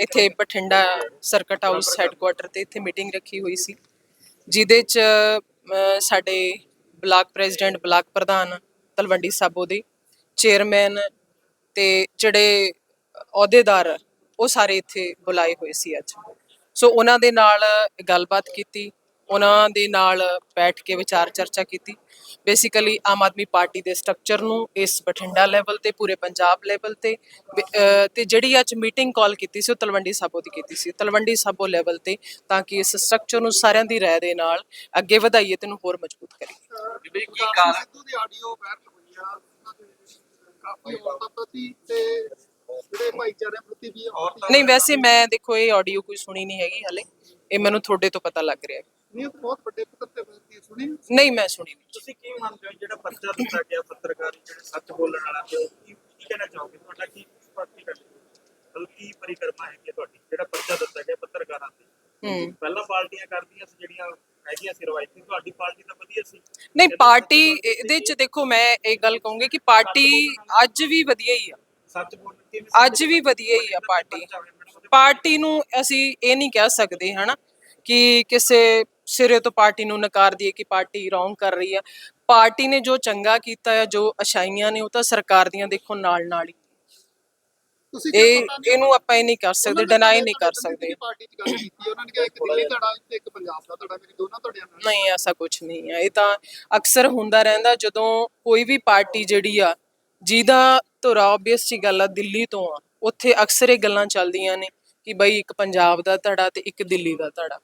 ਇੱਥੇ Bathinda circuit house headquarter ਤੇ ਇੱਥੇ ਮੀਟਿੰਗ ਰੱਖੀ ਹੋਈ ਸੀ, ਜਿਹਦੇ ਚ ਸਾਡੇ ਬਲਾਕ ਪ੍ਰੈਜ਼ੀਡੈਂਟ ਬਲਾਕ ਪ੍ਰਧਾਨ ਤਲਵੰਡੀ ਸਾਬੋ ਦੇ ਚੇਅਰਮੈਨ ਤੇ ਜਿਹੜੇ ਅਹੁਦੇਦਾਰ, ਉਹ ਸਾਰੇ ਇੱਥੇ ਬੁਲਾਏ ਹੋਏ ਸੀ ਅੱਜ। ਸੋ ਉਹਨਾਂ ਦੇ ਨਾਲ ਗੱਲਬਾਤ ਕੀਤੀ ਉਹਨਾਂ ਦੇ ਨਾਲ ਬੈਠ ਕੇ ਵਿਚਾਰ ਚਰਚਾ ਕੀਤੀ। ਬੇਸਿਕਲੀ ਆਮ ਆਦਮੀ ਪਾਰਟੀ ਦੇ ਸਟਰਕਚਰ ਨੂੰ ਇਸ ਬਠਿੰਡਾ ਲੈਵਲ ਤੇ ਪੂਰੇ ਪੰਜਾਬ ਲੈਵਲ ਤੇ ਤੇ ਜਿਹੜੀ ਅੱਜ ਮੀਟਿੰਗ ਕਾਲ ਕੀਤੀ ਸੀ ਉਹ ਤਲਵੰਡੀ ਸਾਬੋ ਦੀ ਕੀਤੀ ਸੀ। ਤਲਵੰਡੀ ਸਾਬੋ ਲੈਵਲ ਤੇ ਤਾਂ ਕਿ ਇਸ ਸਟਰਕਚਰ ਨੂੰ ਸਾਰਿਆਂ ਦੀ ਰਾਏ ਦੇ ਨਾਲ ਅੱਗੇ ਵਧਾਈਏ ਤੇ ਇਹਨੂੰ ਹੋਰ ਮਜ਼ਬੂਤ ਕਰੀਏ। ਜਿਵੇਂ ਕੀ ਕਾਰਨ ਸਿੱਧੂ ਦੀ ਆਡੀਓ ਵਾਇਰਲ ਹੋਈ ਆ ਕਾਫੀ ਔਰਤਾਂ ਪ੍ਰਤੀ ਤੇ ਜਿਹੜੇ ਭਾਈਚਾਰੇ ਪ੍ਰਤੀ ਵੀ ਔਰਤਾਂ ਨਹੀਂ ਵੈਸੇ ਮੈਂ ਦੇਖੋ ਇਹ ਆਡੀਓ ਕੋਈ ਸੁਣੀ ਨਹੀਂ ਹੈਗੀ ਹਲੇ। ਇਹ ਮੈਨੂੰ ਤੁਹਾਡੇ ਤੋਂ ਪਤਾ ਲੱਗ ਰਿਹਾ ਹੈ। ਨਹੀਂ ਉਹ ਤਾਂ ਬਹੁਤ ਵੱਡੇ ਤੇ ਸੁਣੀ ਨਹੀਂ ਮੈਂ ਸੁਣੀ ਨਹੀਂ। ਤੁਸੀਂ ਕੀ ਮੰਨਦੇ ਹੋ ਜਿਹੜਾ ਪਰਚਾ ਦਿੱਤਾ ਗਿਆ ਪੱਤਰਕਾਰੀ ਜਿਹੜੇ ਸੱਚ ਬੋਲਣ ਵਾਲਾ ਤੇ ਉਹ ਕੀ ਕੀ ਕਹਿਣਾ ਚਾਹੋਗੇ? ਤੁਹਾਡਾ ਕੀ ਪਾਰਟੀ ਕਰ ਹਲਕੀ ਪਰਿਕਰਮਾ ਹੈ ਕਿ ਤੁਹਾਡੀ ਜਿਹੜਾ ਪਰਚਾ ਦਿੱਤਾ ਗਿਆ ਪੱਤਰਕਾਰਾਂ ਤੇ। ਹੂੰ। ਪਹਿਲਾਂ ਪਾਰਟੀਆਂ ਕਰਦੀਆਂ ਸੀ ਜਿਹੜੀਆਂ ਹੈਗੀਆਂ ਸੀ ਰਵਾਇਤੀ। ਤੁਹਾਡੀ ਪਾਰਟੀ ਤਾਂ ਵਧੀਆ ਸੀ। ਨਹੀਂ ਪਾਰਟੀ ਇਹਦੇ ਚ ਦੇਖੋ ਮੈਂ ਇਹ ਗੱਲ ਕਹੂੰਗੀ ਕਿ ਪਾਰਟੀ ਅੱਜ ਵੀ ਵਧੀਆ ਹੀ ਆ। ਸੱਚ ਬੋਲਣ ਕੇ ਵੀ ਅੱਜ ਵੀ ਵਧੀਆ ਹੀ ਆ ਪਾਰਟੀ। ਪਾਰਟੀ ਨੂੰ ਅਸੀਂ ਇਹ ਨਹੀਂ ਕਹਿ ਸਕਦੇ ਹਨਾ ਕਿ ਕਿਸੇ ਸਿਰੇ ਤੋਂ ਪਾਰਟੀ ਨੂੰ ਨਕਾਰ ਦਈਏ ਕਿ ਪਾਰਟੀ ਰੋਂਗ ਕਰ ਰਹੀ ਆ। ਪਾਰਟੀ ਨੇ ਜੋ ਚੰਗਾ ਕੀਤਾ ਹੈ ਜੋ ਅਛਾਈਆਂ ਨੇ ਉਹ ਤਾਂ ਸਰਕਾਰ ਦੀਆਂ ਦੇਖੋ ਨਾਲ ਨਾਲ ਹੀ। ਤੁਸੀਂ ਇਹ ਇਹਨੂੰ ਆਪਾਂ ਇਹ ਨਹੀਂ ਕਰ ਸਕਦੇ ਡਿਨਾਈ ਨਹੀਂ ਕਰ ਸਕਦੇ। ਪਾਰਟੀ 'ਚ ਗੱਲ ਕੀਤੀ ਉਹਨਾਂ ਨੇ ਕਿਹਾ ਇੱਕ ਦਿੱਲੀ ਧੜਾ ਤੇ ਇੱਕ ਪੰਜਾਬ ਦਾ ਧੜਾ ਮੇਰੀ ਦੋਨਾਂ ਧੜਿਆਂ ਨਾਲ। ਨਹੀਂ ਐਸਾ ਕੁਝ ਨਹੀਂ ਹੈ ਇਹ ਤਾਂ ਅਕਸਰ ਹੁੰਦਾ ਰਹਿੰਦਾ ਜਦੋਂ ਕੋਈ ਵੀ ਪਾਰਟੀ ਜਿਹੜੀ ਆ ਜਿਹਦਾ ਧੁਰਾ ਆਬਵੀਅਸ ਜੀ ਗੱਲ ਆ ਦਿੱਲੀ ਤੋਂ ਆ ਉੱਥੇ ਅਕਸਰ ਇਹ ਗੱਲਾਂ ਚੱਲਦੀਆਂ ਨੇ ਕਿ ਬਈ ਇੱਕ ਪੰਜਾਬ ਦਾ ਧੜਾ ਤੇ ਇੱਕ ਦਿੱਲੀ ਦਾ ਧੜਾ।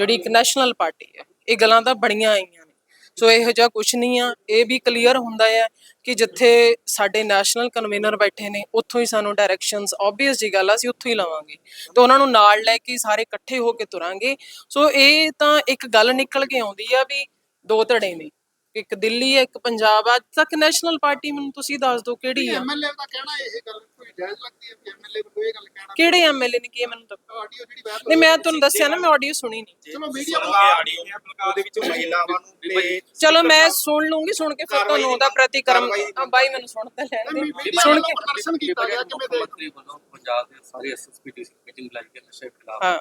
ਜਿਹੜੀ ਇੱਕ ਨੈਸ਼ਨਲ ਪਾਰਟੀ ਹੈ, ਇਹ ਗੱਲਾਂ ਤਾਂ ਬੜੀਆਂ ਆਈਆਂ ਨੇ। ਸੋ ਇਹੋ ਜਿਹਾ ਕੁਝ ਨਹੀਂ ਆ। ਇਹ ਵੀ ਕਲੀਅਰ ਹੁੰਦਾ ਹੈ ਕਿ ਜਿੱਥੇ ਸਾਡੇ ਨੈਸ਼ਨਲ ਕਨਵੀਨਰ ਬੈਠੇ ਨੇ, ਉੱਥੋਂ ਹੀ ਸਾਨੂੰ ਡਾਇਰੈਕਸ਼ਨਸ ਆਬਵੀਅਸ ਜੀ ਗੱਲ ਆ, ਅਸੀਂ ਉੱਥੋਂ ਹੀ ਲਵਾਂਗੇ। ਤੇ ਉਹਨਾਂ ਨੂੰ ਨਾਲ ਲੈ ਕੇ ਸਾਰੇ ਇਕੱਠੇ ਹੋ ਕੇ ਤੁਰਾਂਗੇ। ਸੋ ਇਹ ਤਾਂ ਇੱਕ ਗੱਲ ਨਿਕਲ ਕੇ ਆਉਂਦੀ ਆ ਵੀ ਦੋ ਧੜੇ ਨੇ। ਇੱਕ ਦਿੱਲੀ ਹੈ ਇੱਕ ਪੰਜਾਬ ਆ। ਅੱਜ ਤੱਕ ਨੈਸ਼ਨਲ ਪਾਰਟੀ ਮੈਨੂੰ ਤੁਸੀਂ ਦੱਸ ਦਿਓ ਕਿਹੜੀ ਆ? ਐਮਐਲਏ ਦਾ ਕਹਿਣਾ ਇਹ ਗੱਲ ਕੋਈ ਜਾਇਜ਼ ਲੱਗਦੀ ਹੈ ਕਿ ਐਮਐਲਏ ਨੂੰ ਇਹ ਗੱਲ ਕਹਿਣਾ ਕਿਹੜੇ ਐਮਐਲਏ ਨੇ ਕੀ ਮੈਨੂੰ ਤਾਂ ਆਡੀਓ ਜਿਹੜੀ ਵਾਇਰਲ ਨਹੀਂ ਮੈਂ ਤੁਹਾਨੂੰ ਦੱਸਿਆ ਨਾ ਮੈਂ ਆਡੀਓ ਸੁਣੀ ਨਹੀਂ। ਚਲੋ ਮੀਡੀਆ ਉਹਦੇ ਵਿੱਚ ਮਹਿਲਾਵਾਂ ਨੂੰ ਤੇ ਚਲੋ ਮੈਂ ਸੁਣ ਲੂੰਗੀ ਸੁਣ ਕੇ ਫਿਰ ਤੁਹਾਨੂੰ ਉਹਦਾ ਪ੍ਰਤੀਕਰਮ ਆ ਬਾਈ ਮੈਨੂੰ ਸੁਣ ਤਾਂ ਲੈਣ ਦੇ। ਸੁਣ ਕੇ ਪ੍ਰਦਰਸ਼ਨ ਕੀਤਾ ਗਿਆ ਕਿਵੇਂ ਦੇ ਮੰਤਰੀ ਵੱਲੋਂ ਪੰਜਾਬ ਦੇ ਸਾਰੇ ਐਸਐਸਪੀ ਦੀ ਮੀਟਿੰਗ ਬੁਲਾਈ ਗਈ ਨਸ਼ੇ ਖਿਲਾਫ। ਹਾਂ।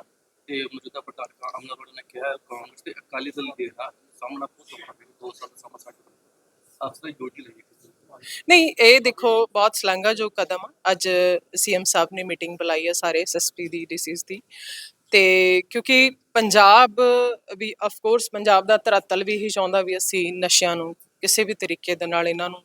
ਤੇ ਮੌਜੂਦਾ ਪ੍ਰਧਾਨ ਅਮਨਾ ਨੇ ਕਿਹਾ ਕਾਂਗਰਸ ਤੇ ਅਕਾਲੀ ਦਲ ਦੇ ਦਾ ਸਾਹਮਣਾ ਬਹੁਤ ਔਖਾ ਹੈ ਦੋ ਸਾਲ ਦਾ ਸਮਾਂ ਸਾਡੇ ਅਫਸਰ ਡਿਊਟੀ ਲਈ ਨਹੀਂ, ਇਹ ਦੇਖੋ, ਬਹੁਤ ਸ਼ਲਾਘਾਯੋਗ ਕਦਮ ਆ। ਅੱਜ ਸੀਐਮ ਸਾਹਿਬ ਨੇ ਮੀਟਿੰਗ ਬੁਲਾਈ ਹੈ ਸਾਰੇ ਐਸਐਸਪੀ ਦੀ, ਡੀਸੀਸ ਦੀ। ਤੇ ਕਿਉਂਕਿ ਪੰਜਾਬ ਵੀ ਆਫ ਕੋਰਸ ਪੰਜਾਬ ਦਾ ਧਰਾਤਲ ਵੀ ਇਹੀ ਚਾਹੁੰਦਾ ਵੀ ਅਸੀਂ ਨਸ਼ਿਆਂ ਨੂੰ ਕਿਸੇ ਵੀ ਤਰੀਕੇ ਦੇ ਨਾਲ ਇਹਨਾਂ ਨੂੰ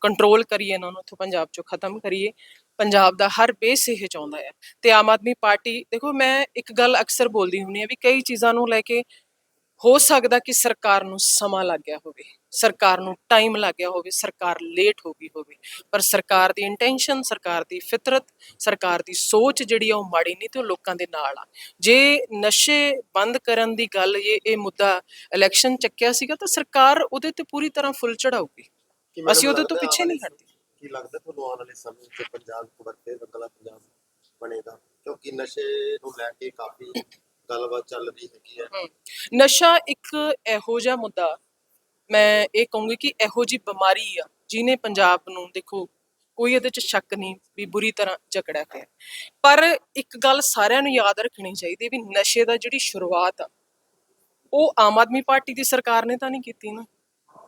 ਕੰਟਰੋਲ ਕਰੀਏ, ਇਹਨਾਂ ਨੂੰ ਇੱਥੋਂ ਪੰਜਾਬ ਚੋਂ ਖਤਮ ਕਰੀਏ। ਪੰਜਾਬ ਦਾ ਹਰ ਬੇਸ ਇਹ ਚਾਹੁੰਦਾ ਹੈ ਤੇ ਆਮ ਆਦਮੀ ਪਾਰਟੀ, ਦੇਖੋ, ਮੈਂ ਇੱਕ ਗੱਲ ਅਕਸਰ ਬੋਲਦੀ ਹੁੰਨੀ ਆ ਵੀ ਕਈ ਚੀਜ਼ਾਂ ਨੂੰ ਲੈ ਕੇ ਹੋ ਸਕਦਾ ਕਿ ਸਰਕਾਰ ਨੂੰ ਸਮਾਂ ਲੱਗ ਗਿਆ ਹੋਵੇ ਸਰਕਾਰ ਨੂੰ ਟਾਈਮ ਲੱਗ ਗਿਆ ਹੋਵੇ ਸਰਕਾਰ ਲੇਟ ਹੋ ਗਈ ਹੋਵੇ ਪਰ ਸਰਕਾਰ ਦੀ ਇੰਟੈਂਸ਼ਨ ਸਰਕਾਰ ਦੀ ਫਿਤਰਤ ਸਰਕਾਰ ਦੀ ਸੋਚ ਜਿਹੜੀ ਆ ਉਹ ਮਾੜੀ ਨਹੀਂ ਤੇ ਉਹ ਲੋਕਾਂ ਦੇ ਨਾਲ ਆ। ਜੇ ਨਸ਼ੇ ਬੰਦ ਕਰਨ ਦੀ ਗੱਲ ਇਹ ਇਹ ਮੁੱਦਾ ਇਲੈਕਸ਼ਨ ਚੱਕਿਆ ਸੀਗਾ ਤਾਂ ਸਰਕਾਰ ਉਹਦੇ ਤੇ ਪੂਰੀ ਤਰ੍ਹਾਂ ਫੁੱਲ ਮੈਨੂੰ ਅਸੀਂ ਉਹਦੇ ਤੋਂ ਪਿੱਛੇ ਨਹੀਂ ਹਟਦੇ। ਕੀ ਲੱਗਦਾ ਤੁਹਾਨੂੰ ਆਉਣ ਵਾਲੇ ਸਮੇਂ ਵਿੱਚ ਪੰਜਾਬ ਕੁਵਰਤੇ ਰੰਗਲਾ ਪੰਜਾਬ ਬਣੇਗਾ? ਕਿਉਂਕਿ ਨਸ਼ੇ ਨੂੰ ਲੈ ਕੇ ਕਾਫੀ ਗੱਲਬਾਤ ਚੱਲ ਰਹੀ ਹੈਗੀ ਹੈ। ਨਸ਼ਾ ਇੱਕ ਇਹੋ ਜਿਹਾ ਮੁੱਦਾ, ਮੈਂ ਇਹ ਕਹੂੰਗੀ ਕਿ ਇਹੋ ਜੀ ਬਿਮਾਰੀ ਆ, ਜਿਹਨੇ ਪੰਜਾਬ ਨੂੰ ਦੇਖੋ, ਕੋਈ ਇਹਦੇ ਚ ਸ਼ੱਕ ਨਹੀਂ ਵੀ ਬੁਰੀ ਤਰ੍ਹਾਂ ਜਕੜਿਆ ਹੋਇਆ ਪਰ ਇੱਕ ਗੱਲ ਸਾਰਿਆਂ ਨੂੰ ਯਾਦ ਰੱਖਣੀ ਚਾਹੀਦੀ ਵੀ ਨਸ਼ੇ ਦਾ ਜਿਹੜੀ ਸ਼ੁਰੂਆਤ ਆ, ਉਹ ਆਮ ਆਦਮੀ ਪਾਰਟੀ ਦੀ ਸਰਕਾਰ ਨੇ ਤਾਂ ਨਹੀਂ ਕੀਤੀ ਨਾ।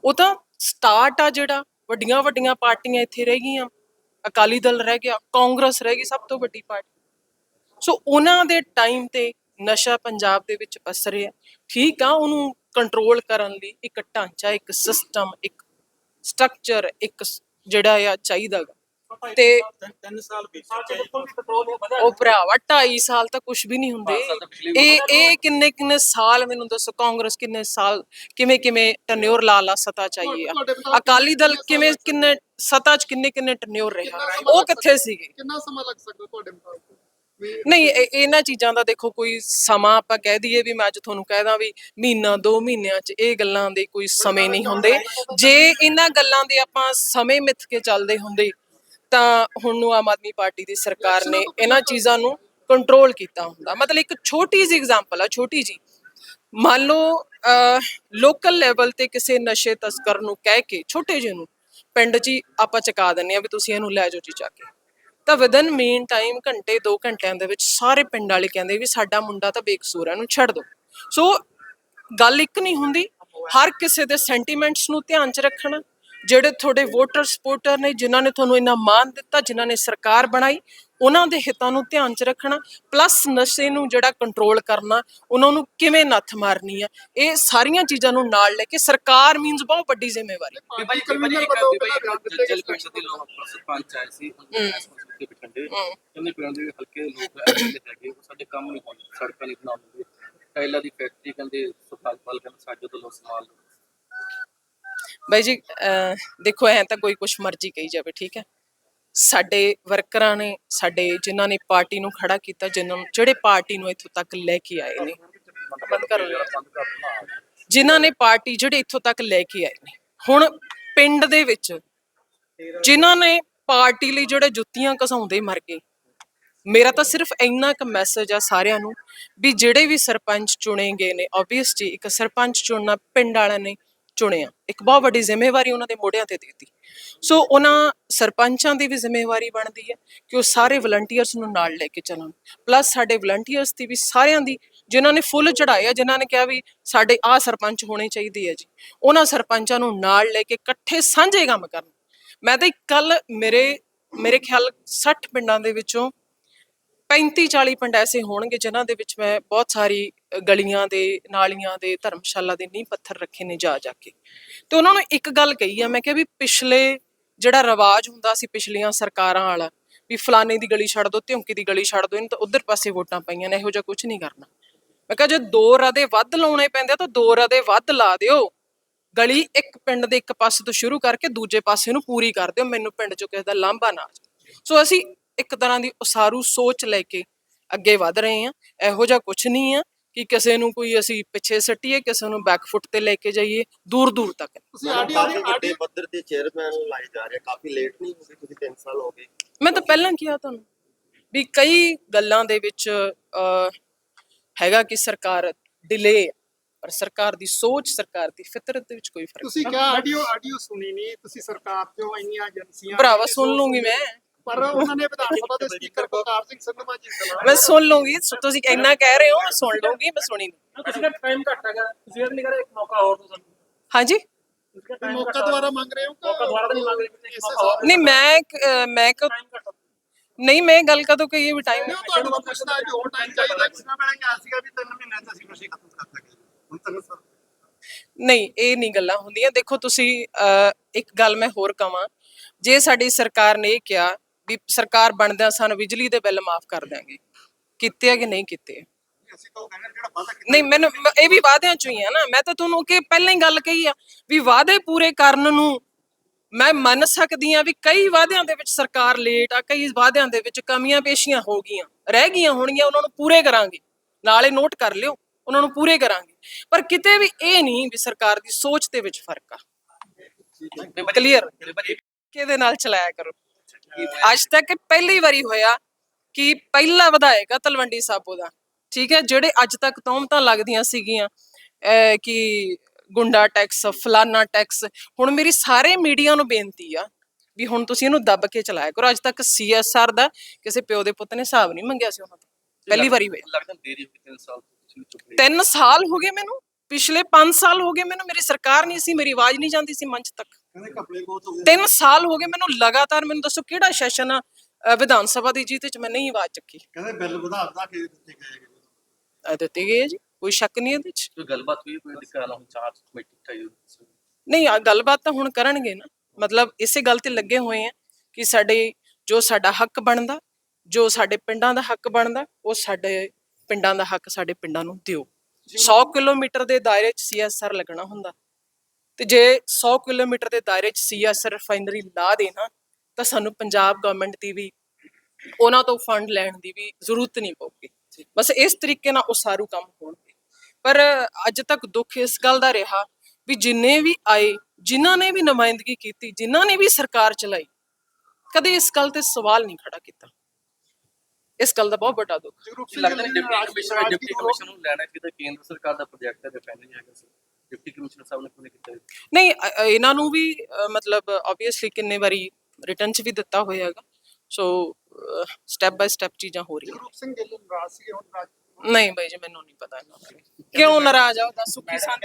ਉਹ ਤਾਂ ਸਟਾਰਟ ਆ ਜਿਹੜਾ, ਵੱਡੀਆਂ ਵੱਡੀਆਂ ਪਾਰਟੀਆਂ ਇੱਥੇ ਰਹਿ ਗਈਆਂ, ਅਕਾਲੀ ਦਲ ਰਹਿ ਗਿਆ, ਕਾਂਗਰਸ ਰਹਿ ਗਈ, ਸਭ ਤੋਂ ਵੱਡੀ ਪਾਰਟੀ। ਸੋ ਉਹਨਾਂ ਦੇ ਟਾਈਮ ਤੇ ਨਸ਼ਾ ਪੰਜਾਬ ਦੇ ਵਿੱਚ ਪਸਰਿਆ ਠੀਕ ਆ ਉਹਨੂੰ ਕੰਟਰੋਲ ਕਰਨ ਲਈ ਇੱਕ ਢਾਂਚਾ ਇੱਕ ਸਿਸਟਮ ਇੱਕ ਸਟਰਕਚਰ ਇੱਕ ਜਿਹੜਾ ਆ ਚਾਹੀਦਾ ਤੇ ਤਿੰਨ- ਤਿੰਨ ਸਾਲ ਬੀਤ ਚੁੱਕੇ ਉਹ ਭਰਾਵਾ 2.5 ਸਾਲ ਤਾਂ ਕੁਝ ਵੀ ਨਹੀਂ ਹੁੰਦੇ। ਇਹ ਇਹ ਕਿੰਨੇ ਕਿੰਨੇ ਸਾਲ ਮੈਨੂੰ ਦੱਸੋ ਕਾਂਗਰਸ ਕਿੰਨੇ ਸਾਲ ਕਿਵੇਂ ਕਿਵੇਂ ਟਨਿਓਰ ਲਾ ਲਾ ਸਤਾ ਚਾਹੀਏ ਅਕਾਲੀ ਦਲ ਕਿਵੇਂ ਕਿੰਨੇ ਸਤਾ ਚ ਕਿੰਨੇ ਕਿੰਨੇ ਟਨਿਓਰ ਰਿਹਾ? ਉਹ ਕਿੱਥੇ ਸੀਗੇ? ਕਿੰਨਾ ਸਮਾਂ ਲੱਗ ਸਕਦਾ ਤੁਹਾਡੇ ਮੁਤਾਬਕ ਨਹੀਂ, ਇਹ- ਇਹਨਾਂ ਚੀਜ਼ਾਂ ਦਾ ਦੇਖੋ ਕੋਈ ਸਮਾਂ ਆਪਾਂ ਕਹਿ ਦਈਏ ਵੀ ਮੈਂ ਅੱਜ ਤੁਹਾਨੂੰ ਕਹਿਦਾ ਵੀ ਮਹੀਨਾ, ਦੋ ਮਹੀਨਿਆਂ 'ਚ ਇਹ ਗੱਲਾਂ ਦੇ ਕੋਈ ਸਮੇਂ ਨਹੀਂ ਹੁੰਦੇ। ਜੇ ਇਹਨਾਂ ਗੱਲਾਂ ਦੇ ਆਪਾਂ ਸਮੇਂ ਮਿੱਥ ਕੇ ਚੱਲਦੇ ਹੁੰਦੇ, ਤਾਂ ਹੁਣ ਨੂੰ ਆਮ ਆਦਮੀ ਪਾਰਟੀ ਦੀ ਸਰਕਾਰ ਨੇ ਇਹਨਾਂ ਚੀਜ਼ਾਂ ਨੂੰ ਕੰਟਰੋਲ ਕੀਤਾ ਹੁੰਦਾ। ਮਤਲਬ ਇੱਕ ਛੋਟੀ ਜਿਹੀ ਐਗਜ਼ਾਮਪਲ ਆ, ਛੋਟੀ ਜੀ ਮੰਨ ਲਓ ਲੋਕਲ ਲੈਵਲ ਤੇ ਕਿਸੇ ਨਸ਼ੇ ਤਸਕਰ ਨੂੰ ਕਹਿ ਕੇ, ਛੋਟੇ ਜਿਹੇ ਨੂੰ, ਪਿੰਡ 'ਚ ਹੀ ਆਪਾਂ ਚੁਕਾ ਦਿੰਨੇ ਆ ਵੀ ਤੁਸੀਂ ਇਹਨੂੰ ਲੈ ਜਾਓ ਜੀ ਚੱਕ ਕੇ। ਤਾਂ ਵਿਦਨ ਮੇਨ ਟਾਈਮ ਘੰਟੇ 2 ਘੰਟਿਆਂ ਦੇ ਵਿੱਚ ਸਾਰੇ ਪਿੰਡ ਵਾਲੇ ਕਹਿੰਦੇ ਵੀ ਸਾਡਾ ਮੁੰਡਾ ਤਾਂ ਬੇਕਸੂਰ ਹੈ ਇਹਨੂੰ ਛੱਡ ਦਿਓ ਸੋ ਗੱਲ ਇੱਕ ਨਹੀਂ ਹੁੰਦੀ ਹਰ ਕਿਸੇ ਦੇ ਸੈਂਟੀਮੈਂਟਸ ਨੂੰ ਧਿਆਨ 'ਚ ਰੱਖਣਾ ਜਿਹੜੇ ਤੁਹਾਡੇ ਵੋਟਰ ਸਪੋਰਟਰ ਨੇ ਜਿਨ੍ਹਾਂ ਨੇ ਤੁਹਾਨੂੰ ਇੰਨਾ ਮਾਣ ਦਿੱਤਾ ਜਿਨ੍ਹਾਂ ਨੇ ਸਰਕਾਰ ਬਣਾਈ ਉਹਨਾਂ ਦੇ ਹਿੱਤਾਂ ਨੂੰ ਧਿਆਨ 'ਚ ਰੱਖਣਾ ਪਲੱਸ ਨਸ਼ੇ ਨੂੰ ਜਿਹੜਾ ਕੰਟਰੋਲ ਕਰਨਾ ਉਹਨਾਂ ਨੂੰ ਕਿਵੇਂ ਨੱਥ ਮਾਰਨੀ ਆ ਇਹ ਸਾਰੀਆਂ ਚੀਜ਼ਾਂ ਨੂੰ ਨਾਲ ਲੈ ਕੇ ਸਰਕਾਰ ਮੀਨਸ ਬਹੁਤ ਵੱਡੀ ਜ਼ਿੰਮੇਵਾਰੀ ਪਾਰਟੀ ਕਨਵੀਨਰ ਵੱਲੋਂ ਪਹਿਲਾਂ ਬਿਆਨ ਦਿੱਤੇ ਗਏ ਸਰਪੰਚ ਆਏ ਸੀ ਦੇ ਪਿੰਡੇ ਕਹਿੰਦੇ ਪਿੰਡ ਦੇ ਹਲਕੇ ਦੇ ਲੋਕ ਐਮਐਲਏ ਹੈਗੇ ਉਹ ਸਾਡੇ ਕੰਮ ਨਹੀਂ ਕਰਦੇ ਸੜਕਾਂ ਨਹੀਂ ਬਣਾਉਂਦੇ ਟਾਈਲਾਂ ਦੀ ਫੈਕਟਰੀ ਕਹਿੰਦੇ ਸੁਖਾਲਪਾਲ ਕਹਿੰਦੇ ਸਾਡੇ ਤੋਂ ਲੋ ਸਮਾਲ। ਬਾਈ ਜੀ ਦੇਖੋ ਐ ਤਾਂ ਕੋਈ ਕੁਛ ਮਰਜ਼ੀ ਕਹੀ ਜਾਵੇ ਠੀਕ ਹੈ? ਸਾਡੇ ਵਰਕਰਾਂ ਨੇ ਸਾਡੇ ਜਿਨ੍ਹਾਂ ਨੇ ਪਾਰਟੀ ਨੂੰ ਖੜਾ ਕੀਤਾ ਜਿਨ੍ਹਾਂ ਜਿਹੜੇ ਪਾਰਟੀ ਨੂੰ ਇੱਥੋਂ ਤੱਕ ਲੈ ਕੇ ਆਏ ਨੇ ਬੰਦ ਕਰ ਜਿਨ੍ਹਾਂ ਨੇ ਪਾਰਟੀ ਜਿਹੜੇ ਇੱਥੋਂ ਤੱਕ ਲੈ ਕੇ ਆਏ ਨੇ ਹੁਣ ਪਿੰਡ ਦੇ ਵਿੱਚ ਜਿਨ੍ਹਾਂ ਨੇ ਪਾਰਟੀ ਲਈ ਜਿਹੜੇ ਜੁੱਤੀਆਂ ਘਸਾਉਂਦੇ ਮਰ ਗਏ। ਮੇਰਾ ਤਾਂ ਸਿਰਫ ਇੰਨਾ ਕੁ ਮੈਸੇਜ ਆ ਸਾਰਿਆਂ ਨੂੰ ਵੀ ਜਿਹੜੇ ਵੀ ਸਰਪੰਚ ਚੁਣੇ ਗਏ ਨੇ ਆਬਵੀਅਸ ਜੀ ਇੱਕ ਸਰਪੰਚ ਚੁਣਨਾ ਪਿੰਡ ਵਾਲਿਆਂ ਨੇ ਚੁਣਿਆ। ਇੱਕ ਬਹੁਤ ਵੱਡੀ ਜ਼ਿੰਮੇਵਾਰੀ ਉਹਨਾਂ ਦੇ ਮੋਢਿਆਂ ਤੇ ਦਿੱਤੀ। ਸੋ ਉਹਨਾਂ ਸਰਪੰਚਾਂ ਦੀ ਵੀ ਜ਼ਿੰਮੇਵਾਰੀ ਬਣਦੀ ਹੈ ਕਿ ਉਹ ਸਾਰੇ ਵਲੰਟੀਅਰਸ ਨੂੰ ਨਾਲ ਲੈ ਕੇ ਚੱਲਣ। ਪਲੱਸ ਸਾਡੇ ਵਲੰਟੀਅਰਸ ਦੀ ਵੀ ਸਾਰਿਆਂ ਦੀ ਜਿਨ੍ਹਾਂ ਨੇ ਫੁੱਲ ਚੜਾਇਆ ਜਿਨ੍ਹਾਂ ਨੇ ਕਿਹਾ ਵੀ ਸਾਡੇ ਆਹ ਸਰਪੰਚ ਹੋਣੇ ਚਾਹੀਦੇ ਆ ਜੀ, ਉਹਨਾਂ ਸਰਪੰਚਾਂ ਨੂੰ ਨਾਲ ਲੈ ਕੇ ਇਕੱਠੇ ਸਾਂਝੇ ਕੰਮ ਕਰਨ। ਮੈਂ ਤਾਂ ਕੱਲ ਮੇਰੇ ਮੇਰੇ ਖਿਆਲ 60 ਪਿੰਡਾਂ ਦੇ ਵਿੱਚੋਂ 35 40 ਪਿੰਡ ਐਸੇ ਹੋਣਗੇ ਜਿਨ੍ਹਾਂ ਦੇ ਵਿੱਚ ਮੈਂ ਬਹੁਤ ਸਾਰੀ ਗਲੀਆਂ ਦੇ, ਨਾਲੀਆਂ ਦੇ, ਧਰਮਸ਼ਾਲਾ ਦੇ ਨੀਂਹ ਪੱਥਰ ਰੱਖੇ ਨੇ ਜਾ ਜਾ ਕੇ। ਤੇ ਉਹਨਾਂ ਨੂੰ ਇੱਕ ਗੱਲ ਕਹੀ ਆ, ਮੈਂ ਕਿਹਾ ਵੀ ਪਿਛਲੇ ਜਿਹੜਾ ਰਿਵਾਜ ਹੁੰਦਾ ਸੀ ਪਿਛਲੀਆਂ ਸਰਕਾਰਾਂ ਵਾਲਾ, ਵੀ ਫਲਾਣੇ ਦੀ ਗਲੀ ਛੱਡ ਦੋ ਧਿਉਂਕੀ ਦੀ ਗਲੀ ਛੱਡ ਦੋ, ਇਹਨੂੰ ਤਾਂ ਉਧਰ ਪਾਸੇ ਵੋਟਾਂ ਪਈਆਂ ਨੇ, ਇਹੋ ਜਿਹਾ ਕੁਝ ਨਹੀਂ ਕਰਨਾ। ਮੈਂ ਕਿਹਾ ਜੇ ਦੋ ਰਦੇ ਵੱਧ ਲਾਉਣੇ ਪੈਂਦੇ ਆ ਤਾਂ ਦੋ ਰਦੇ ਵੱਧ ਲਾ ਦਿਓ। ਗਲੀ ਇੱਕ ਪਿੰਡ ਦੇ ਇੱਕ ਪਾਸੇ ਤੋਂ ਸ਼ੁਰੂ ਕਰਕੇ ਦੂਜੇ ਪਾਸੇ ਨੂੰ ਪੂਰੀ ਕਰ ਦਿਓ ਮੈਨੂੰ ਪਿੰਡ ਚੋਂ ਕਿਸੇ ਦਾ ਲਾਂਭਾ ਨਾ ਆ ਜਾਵੇ। ਸੋ ਅਸੀਂ ਇੱਕ ਤਰ੍ਹਾਂ ਦੀ ਉਸਾਰੂ ਸੋਚ ਲੈ ਕੇ ਅੱਗੇ ਵਧ ਰਹੇ ਹਾਂ। ਇਹੋ ਜਿਹਾ ਕੁਝ ਨਹੀਂ ਆ ਕਿ ਕਿਸੇ ਨੂੰ ਕੋਈ ਅਸੀਂ ਪਿੱਛੇ ਸੱਟੀਏ ਕਿਸੇ ਨੂੰ ਬੈਕਫੁੱਟ ਤੇ ਲੈ ਕੇ ਜਾਈਏ ਦੂਰ ਦੂਰ ਤੱਕ। ਤੁਸੀਂ ਆਡੀਓ ਕਾਫੀ ਦੀ ਵੱਡੇ ਆਡੀਓ ਪੱਧਰ ਤੇ ਚੇਅਰਮੈਨ ਲਾਏ ਜਾ ਰਹੇ ਕਾਫੀ ਲੇਟ ਨਹੀਂ ਹੋ ਗਏ ਤੁਸੀਂ 3 ਸਾਲ ਹੋ ਗਏ। ਮੈਂ ਤਾਂ ਪਹਿਲਾਂ ਕਿਹਾ ਤੁਹਾਨੂੰ ਵੀ ਕਈ ਗੱਲਾਂ ਦੇ ਵਿੱਚ ਹੈਗਾ ਕਿ ਸਰਕਾਰ ਡਿਲੇ ਪਰ ਸਰਕਾਰ ਦੀ ਸੋਚ ਸਰਕਾਰ ਦੀ ਫਿਤਰਤ ਦੇ ਵਿੱਚ ਕੋਈ ਫ਼ਰਕ ਤੁਸੀਂ ਕਿਹਾ ਆਡੀਓ ਆਡੀਓ ਸੁਣੀ ਨਹੀਂ ਤੁਸੀਂ ਸਰਕਾਰ ਚੋਂ ਇੰਨੀਆਂ ਏਜੰਸੀਆਂ ਭਰਾਵਾ ਸੁਣ ਲੂੰਗੀ ਮੈਂ। ਪਰ ਉਹਨਾਂ ਨੇ ਵਿਧਾਨ ਸਭਾ ਦੇ ਸਪੀਕਰ ਬਲਕਾਰ ਸਿੰਘ ਸੰਧਵਾ ਜੀ ਸਲਾਹ ਮੈਂ ਸੁਣ ਲੂੰਗੀ ਤੁਸੀਂ ਇੰਨਾ ਕਹਿ ਰਹੇ ਹੋ ਮੈਂ ਸੁਣ ਲੂੰਗੀ ਮੈਂ ਸੁਣੀ ਨਹੀਂ। ਤੁਸੀਂ ਦਾ ਟਾਈਮ ਘੱਟ ਹੈਗਾ। ਤੁਸੀਂ ਇਹ ਨਹੀਂ ਕਰੇ ਇੱਕ ਮੌਕਾ ਹੋਰ ਦੋ ਸਾਨੂੰ। ਹਾਂਜੀ? ਮੌਕਾ ਦੁਆਰਾ ਮੰਗ ਰਹੇ ਹੋ ਕਿ ਮੌਕਾ ਦੁਬਾਰਾ ਤਾਂ ਨਹੀਂ ਮੰਗ ਰਹੇ, ਨਹੀਂ ਮੈਂ ਕ- ਮੈਂ ਕ- ਟਾਈਮ ਘੱਟ ਨਹੀਂ ਮੈਂ ਗੱਲ ਕਦੋਂ ਕਹੀ ਵੀ ਟਾਈਮ ਨਹੀਂ, ਤੁਹਾਨੂੰ ਪੁੱਛਦਾ ਕਿ ਹੋਰ ਟਾਈਮ ਚਾਹੀਦਾ। ਕਿਸ ਨਾਲ ਵੇਲੇ ਕਿਹਾ ਸੀਗਾ ਵੀ 3 ਮਹੀਨੇ ਚ ਅਸੀਂ ਕੁਝ ਖਤਮ ਕਰ ਸਕਾਂਗੇ ਹੁਣ ਤੱਕ ਸਰ? ਨਹੀਂ ਇਹ ਨਹੀਂ ਗੱਲਾਂ ਹੁੰਦੀਆਂ। ਦੇਖੋ ਤੁਸੀਂ ਇੱਕ ਗੱਲ ਮੈਂ ਹੋਰ ਕਵਾਂ। ਜੇ ਸਾਡੀ ਸਰਕਾਰ ਨੇ ਇਹ ਕਿਹਾ ਵੀ ਸਰਕਾਰ ਬਣਦਿਆਂ ਸਾਨੂੰ ਬਿਜਲੀ ਦੇ ਬਿੱਲ ਮਾਫ ਕਰ ਦਿਆਂਗੇ ਕੀਤੇ ਆ ਕਿ ਨਹੀਂ ਕੀਤੇ? ਨਹੀਂ ਮੈਨੂੰ ਇਹ ਵੀ ਵਾਅਦਿਆਂ ਚੋਂ ਹੀ ਆ ਨਾ। ਮੈਂ ਤਾਂ ਤੁਹਾਨੂੰ ਕਿ ਪਹਿਲਾਂ ਹੀ ਗੱਲ ਕਹੀ ਆ ਵੀ ਵਾਅਦੇ ਪੂਰੇ ਕਰਨ ਨੂੰ ਮੈਂ ਮੰਨ ਸਕਦੀ ਆ ਵੀ ਕਈ ਵਾਅਦਿਆਂ ਦੇ ਵਿੱਚ ਸਰਕਾਰ ਲੇਟ ਆ ਕਈ ਵਾਅਦਿਆਂ ਦੇ ਵਿੱਚ ਕਮੀਆਂ ਪੇਸ਼ੀਆਂ ਹੋ ਗਈਆਂ ਰਹਿ ਗਈਆਂ ਹੋਣਗੀਆਂ ਉਹਨਾਂ ਨੂੰ ਪੂਰੇ ਕਰਾਂਗੇ। ਨਾਲੇ ਨੋਟ ਕਰ ਲਿਓ। ਉਹਨਾਂ ਨੂੰ ਪੂਰੇ ਕਰਾਂਗੇ। ਪਰ ਕਿਤੇ ਵੀ ਇਹ ਨਹੀਂ ਵੀ ਸਰਕਾਰ ਦੀ ਸੋਚ ਦੇ ਵਿੱਚ ਫ਼ਰਕ ਆ। ਕਲੀਅਰ ਕਿਹਦੇ ਨਾਲ ਚਲਾਇਆ ਕਰੋ? ਅੱਜ ਤੱਕ ਪਹਿਲੀ ਵਾਰੀ ਹੋਇਆ ਕਿ ਪਹਿਲਾ ਵਿਧਾਇਕ ਤਲਵੰਡੀ ਸਾਬੋ ਦਾ। ਠੀਕ ਹੈ, ਜਿਹੜੇ ਅੱਜ ਤੱਕ ਤੌਮਤਾਂ ਲੱਗਦੀਆਂ ਸੀਗੀਆਂ ਕਿ ਗੁੰਡਾ ਟੈਕਸ, ਫਲਾਨਾ ਟੈਕਸ, ਹੁਣ ਮੇਰੀ ਸਾਰੇ ਮੀਡੀਆ ਨੂੰ ਬੇਨਤੀ ਆ ਵੀ ਹੁਣ ਤੁਸੀਂ ਇਹਨੂੰ ਦੱਬ ਕੇ ਚਲਾਇਆ ਕਰੋ। ਅੱਜ ਤੱਕ ਸੀਐਸਆਰ ਦਾ ਕਿਸੇ ਪਿਓ ਦੇ ਪੁੱਤ ਨੇ ਹਿਸਾਬ ਨਹੀਂ ਮੰਗਿਆ ਸੀ ਉਹਨਾਂ ਤੋਂ। ਪਹਿਲੀ ਵਾਰੀ ਹੋਇਆ। ਲੱਗਦਾ ਦੇਰੀ ਹੋ ਗਈ 3 ਸਾਲ ਤਿੰਨ ਸਾਲ ਹੋ ਗਏ ਮੈਨੂੰ ਪਿਛਲੇ 5 ਸਾਲ ਹੋ ਗਏ ਮੈਨੂੰ ਮੇਰੀ ਸਰਕਾਰ ਨਹੀਂ ਸੀ ਮੇਰੀ ਆਵਾਜ਼ ਨਹੀਂ ਜਾਂਦੀ ਸੀ ਮੰਚ ਤੱਕ। ਕਹਿੰਦੇ ਕਪੜੇ ਬਹੁਤ ਹੋ ਗਏ। ਤਿੰਨ ਸਾਲ ਹੋ ਗਏ ਮੈਨੂੰ ਲਗਾਤਾਰ ਮੈਨੂੰ ਦੱਸੋ ਕਿਹੜਾ ਸੈਸ਼ਨ ਆ ਵਿਧਾਨ ਸਭਾ ਦੀ ਜਿਹਦੇ ਚ ਮੈਂ ਨਹੀਂ ਆਵਾਜ਼ ਚੱਕੀ। ਕਹਿੰਦੇ ਬਿੱਲ ਵਧਾ ਵਧਾ ਕੇ ਦਿੱਤੇ ਗਏ ਦਿੱਤੇ ਗਏ ਆ ਜੀ ਕੋਈ ਸ਼ੱਕ ਨਹੀਂ ਇਹਦੇ ਚ ਕੋਈ ਗੱਲਬਾਤ ਹੋਈ ਕੋਈ ਦਿੱਕਤ ਨਾ ਚਾਰ ਕਮੇਟੀ ਠਾਈ ਨਹੀਂ ਆ ਗੱਲਬਾਤ ਤਾਂ ਹੁਣ ਕਰਨਗੇ ਨਾ। ਮਤਲਬ ਇਸੇ ਗੱਲ ਤੇ ਲੱਗੇ ਹੋਏ ਆ ਕਿ ਸਾਡੇ ਜੋ ਸਾਡਾ ਹੱਕ ਬਣਦਾ ਜੋ ਸਾਡੇ ਪਿੰਡਾਂ ਦਾ ਹੱਕ ਬਣਦਾ ਉਹ ਸਾਡੇ ਪਿੰਡਾਂ ਦਾ ਹੱਕ ਸਾਡੇ ਪਿੰਡਾਂ ਨੂੰ ਦਿਓ। 100 ਕਿਲੋਮੀਟਰ ਦੇ ਦਾਇਰੇ 'ਚ ਸੀਐਸਆਰ ਲੱਗਣਾ ਹੁੰਦਾ। ਤੇ ਜੇ 100 ਕਿਲੋਮੀਟਰ ਦੇ ਦਾਇਰੇ 'ਚ ਸੀਐਸਆਰ ਰਿਫਾਈਨਰੀ ਲਾ ਦੇਣਾ ਤਾਂ ਸਾਨੂੰ ਪੰਜਾਬ ਗਵਰਨਮੈਂਟ ਦੀ ਵੀ ਉਹਨਾਂ ਤੋਂ ਫੰਡ ਲੈਣ ਦੀ ਵੀ ਜ਼ਰੂਰਤ ਨਹੀਂ ਪਊਗੀ। ਬਸ ਇਸ ਤਰੀਕੇ ਨਾਲ ਉਸਾਰੂ ਕੰਮ ਹੋਣਗੇ। ਪਰ ਅੱਜ ਤੱਕ ਦੁੱਖ ਇਸ ਗੱਲ ਦਾ ਰਿਹਾ ਵੀ ਜਿੰਨੇ ਵੀ ਆਏ ਜਿਨ੍ਹਾਂ ਨੇ ਵੀ ਨੁਮਾਇੰਦਗੀ ਕੀਤੀ ਜਿਨ੍ਹਾਂ ਨੇ ਵੀ ਸਰਕਾਰ ਚਲਾਈ ਕਦੇ ਇਸ ਗੱਲ ਤੇ ਸਵਾਲ ਨਹੀਂ ਖੜਾ ਕੀਤਾ। ਇਸ ਗੱਲ ਦਾ ਬਹੁਤ ਵੱਡਾ ਦੁੱਖ। ਲੱਗਦਾ ਨਹੀਂ ਡਿਪਟੀ ਕਮਿਸ਼ਨਰ ਡਿਪਟੀ ਕਮਿਸ਼ਨਰ ਨੂੰ ਲੈਣਾ ਚਾਹੀਦਾ ਕੇਂਦਰ ਸਰਕਾਰ ਦਾ ਪ੍ਰੋਜੈਕਟ ਹੈ ਰਿਫਾਈਨਰੀ ਹੈਗਾ ਸੀ। ਡਿਪਟੀ ਕਮਿਸ਼ਨਰ ਸਾਹਿਬ ਨੇ ਕਿਉਂ ਨਹੀਂ ਕੀਤਾ? ਨਹੀਂ ਇਹਨਾਂ ਨੂੰ ਵੀ ਮਤਲਬ ਆਬਵੀਅਸਲੀ ਕਿੰਨੇ ਵਾਰੀ ਰਿਟਰਨ ਚ ਵੀ ਦਿੱਤਾ ਹੋਇਆ ਹੈਗਾ। ਸੋ ਸਟੈਪ ਬਾਈ ਸਟੈਪ ਚੀਜ਼ਾਂ ਹੋ ਰਹੀਆਂ। ਗੁਰੂਪ ਸਿੰਘ ਗਿੱਲ ਨਾਰਾਜ਼ ਸੀਗੇ ਹੁਣ ਨਾਰਾਜ਼ ਨਹੀਂ ਬਾਈ ਜੀ ਮੈਨੂੰ ਨਹੀਂ ਪਤਾ ਇਹਨਾਂ ਬਾਰੇ। ਕਿਉਂ ਨਾਰਾਜ਼ ਆ? ਉਹ ਦੱਸ ਸੁੱਖੀ ਸੰਦ